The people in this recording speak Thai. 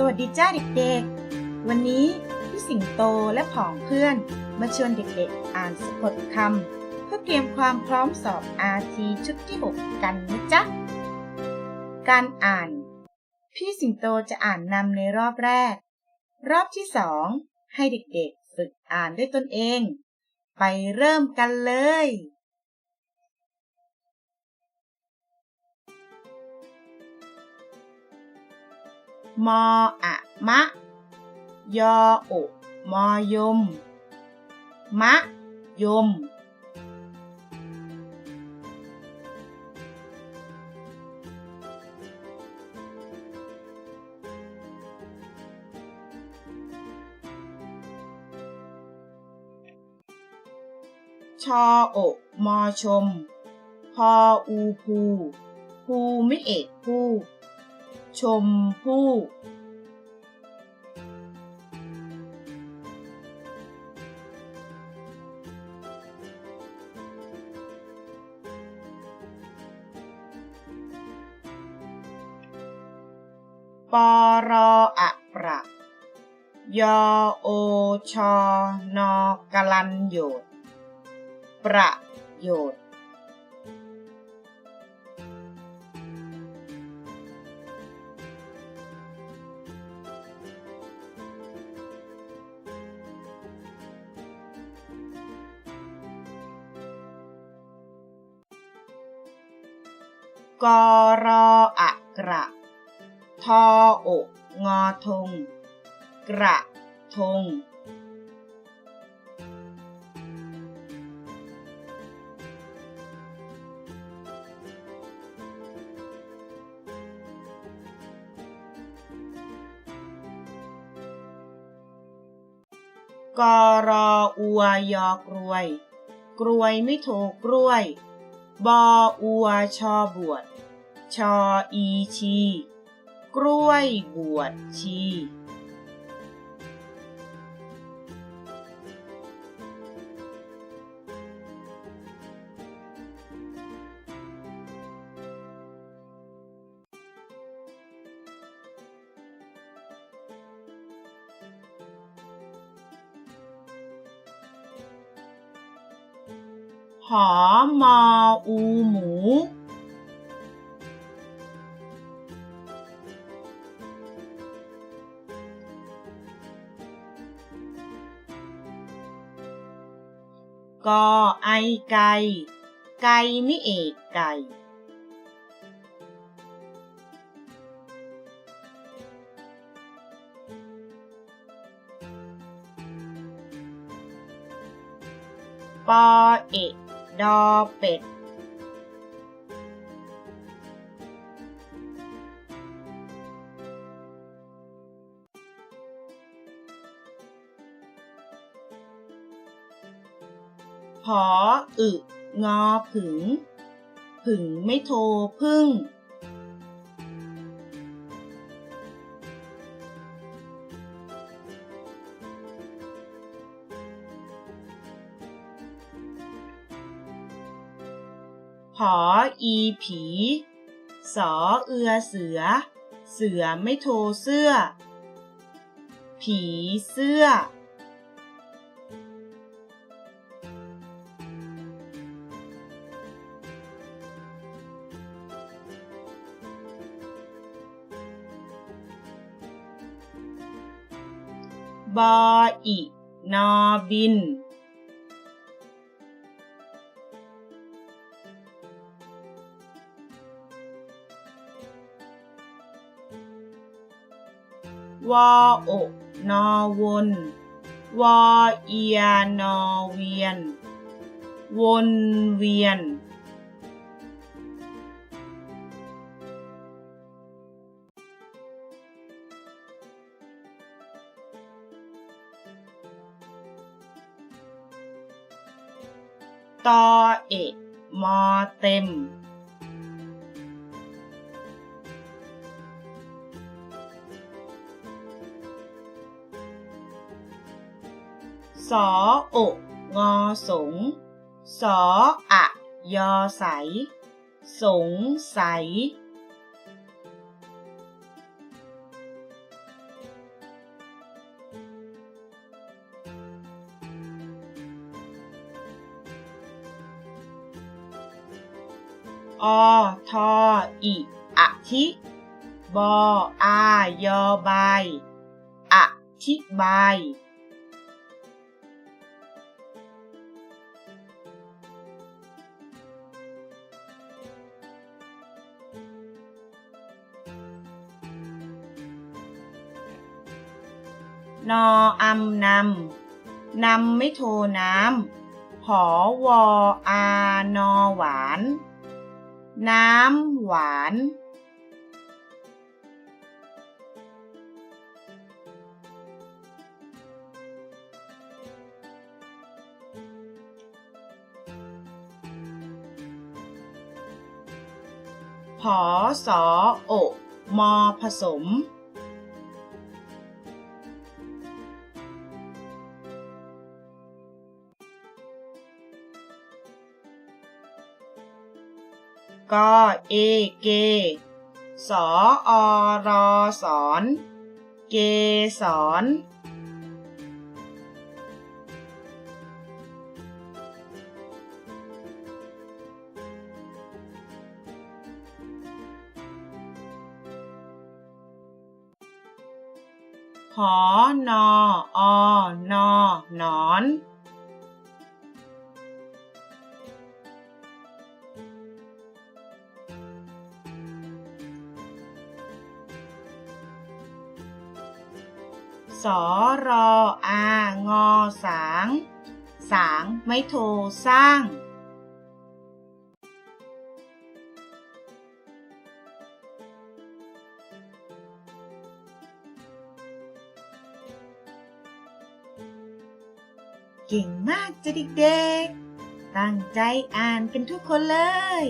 สวัสดีจ้าเด็กๆ วันนี้พี่สิงโตและผองเพื่อน มาชวนเด็กๆ อ่านสะกดคำเพื่อเตรียมความพร้อมสอบ RT ชุดที่ 6 กันนะจ๊ะ การอ่าน พี่สิงโตจะอ่านนำในรอบแรก รอบที่สองให้เด็กๆ ฝึกอ่านด้วยตนเอง ไปเริ่มกันเลย มออะมะ ยอโอะมอยม มะ ยม ชอโอะมอชม พออูภูภูไม่เอกผู้ ชมผู้ปอรออะประยอโอชอนอกลันโยดประโยชน์ กรออะกระ ทออกงอทง กระทงกรออัวยอกรวย กรวยไม่โทกล้วย บออัวชอบวชชออีชี กล้วยบวชชี หอมออูหมูกอไอไก่ไก่ไม่เอกไก่ปอเอก ดอเป็ดผออึงอผึง ผึงไม่โทพึ่ง ผออีผี สอเอือเสือ เสือไม่โทเสื้อ ผีเสื้อบออิ นอบิน วอโอกนอวนวอเอียนอเวียน วนเวียนตอเอกมอเต็ม สออกงอสง สออะ ยอใส สงสัยอทออิอธิบออายอบาย อธิบ นออำนำนำไม่โทน้ำหอวออานอหวาน น้ำหวาน ผอสอโอมอผสม กเอเก สออรอสอนเกสอนหอนออนอหนอน สอรออางอสาง สางไม่โทสร้าง เก่งมากจ้ะเด็กๆ ตั้งใจอ่านกันทุกคนเลย